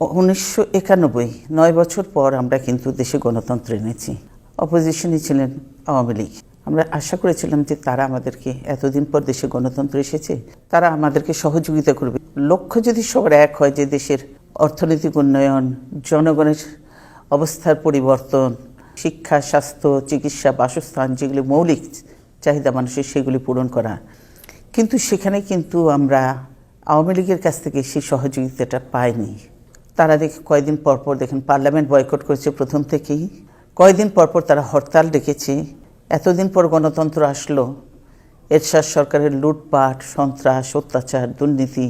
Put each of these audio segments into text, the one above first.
উনিশশো একানব্বই, নয় বছর পর আমরা কিন্তু দেশে গণতন্ত্র এনেছি। অপোজিশনে ছিলেন আওয়ামী লীগ। আমরা আশা করেছিলাম যে তারা আমাদেরকে এতদিন পর দেশে গণতন্ত্র এসেছে, তারা আমাদেরকে সহযোগিতা করবে। লক্ষ্য যদি সবার এক হয় যে দেশের অর্থনৈতিক উন্নয়ন, জনগণের অবস্থার পরিবর্তন, শিক্ষা, স্বাস্থ্য, চিকিৎসা, বাসস্থান, যেগুলি মৌলিক চাহিদা মানুষের, সেগুলি পূরণ করা। কিন্তু সেখানে কিন্তু আমরা আওয়ামী লীগের কাছ থেকে সেই সহযোগিতাটা পাইনি। তারা দেখে, কয়েকদিন পরপর দেখেন পার্লামেন্ট বয়কট করেছে প্রথম থেকেই। কয়েকদিন পরপর তারা হরতাল ডেকেছে। এতদিন পর গণতন্ত্র আসলো। এরশাদ সরকারের লুটপাট, সন্ত্রাস, অত্যাচার, দুর্নীতি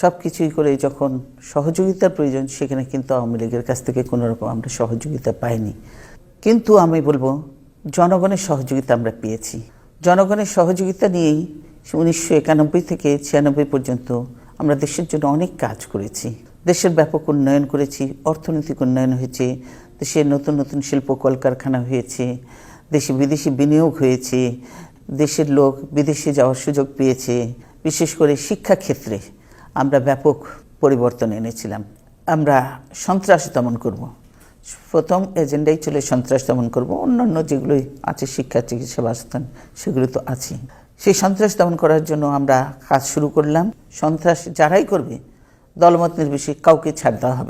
সব কিছুই করে যখন সহযোগিতার প্রয়োজন, সেখানে কিন্তু আওয়ামী লীগের কাছ থেকে কোনো রকম আমরা সহযোগিতা পাইনি। কিন্তু আমি বলব, জনগণের সহযোগিতা আমরা পেয়েছি। জনগণের সহযোগিতা নিয়েই উনিশশো একানব্বই থেকে ছিয়ানব্বই পর্যন্ত আমরা দেশের জন্য অনেক কাজ করেছি। দেশের ব্যাপক উন্নয়ন করেছি, অর্থনৈতিক উন্নয়ন হয়েছে দেশের নতুন নতুন শিল্প কলকারখানা হয়েছে, দেশে বিদেশি বিনিয়োগ হয়েছে, দেশের লোক বিদেশে যাওয়ার সুযোগ পেয়েছে। বিশেষ করে শিক্ষাক্ষেত্রে আমরা ব্যাপক পরিবর্তন এনেছিলাম। আমরা সন্ত্রাস দমন করব। প্রথম এজেন্ডাই ছিল সন্ত্রাস দমন করব। অন্যান্য যেগুলো আছে, শিক্ষা, চিকিৎসা, বাসস্থান, সেগুলো তো আছে সেই সন্ত্রাস দমন করার জন্য আমরা কাজ শুরু করলাম। সন্ত্রাস যারাই করবে দলমত নির্বিশেষে কাউকে ছাড় দেওয়া হবে